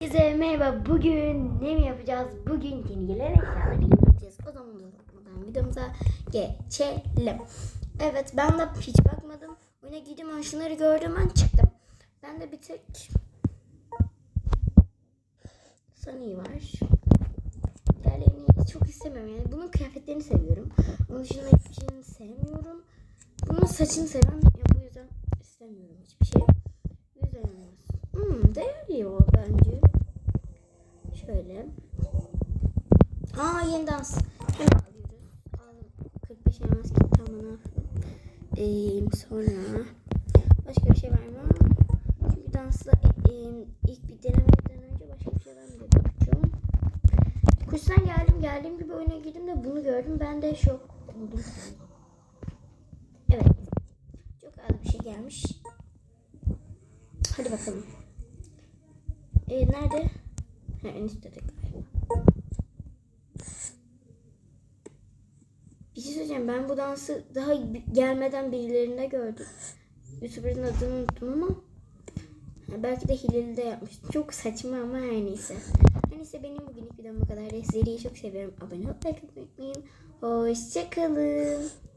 Herkese merhaba. Bugün ne mi yapacağız? Bugün yeni gelen eşyaları indireceğiz. O zaman uzatmadan videomuza geçelim. Evet ben de hiç bakmadım. Oyuna girdim ben şunları gördüm ben çıktım. Ben de bir tek Sunny var. Diğerlerini çok istemiyorum yani. Bunun kıyafetlerini seviyorum. Onun dışında hiçbir şeyini sevmiyorum. Bunun saçını seviyorum. Ya bu yüzden istemiyorum hiçbir şey. Yüzden olmaz. Hmm, değerli o bence. Şöyle. Aa yeni dans. Hemen alıyoruz. Al, 45 elmas gitti tamam. Ee, sonra başka bir şey var mı? Çünkü dansla e, ilk bir denemeden önce başka bir şey var mı bakacağım. Kurstan geldim. Geldiğim gibi oyuna girdim de bunu gördüm. Ben de şok oldum. Evet. Çok az bir şey gelmiş. Hadi bakalım. Ee, nerede? Ha, en üstte de. Bir şey söyleyeceğim. Ben bu dansı daha gelmeden birilerinde gördüm. YouTuber'ın adını unuttum ama belki de Hilali de yapmıştım. Çok saçma ama her neyse. Her neyse benim bugünlük videom bu kadar. Sizleri çok seviyorum. Abone olmayı unutmayın. Hoşçakalın.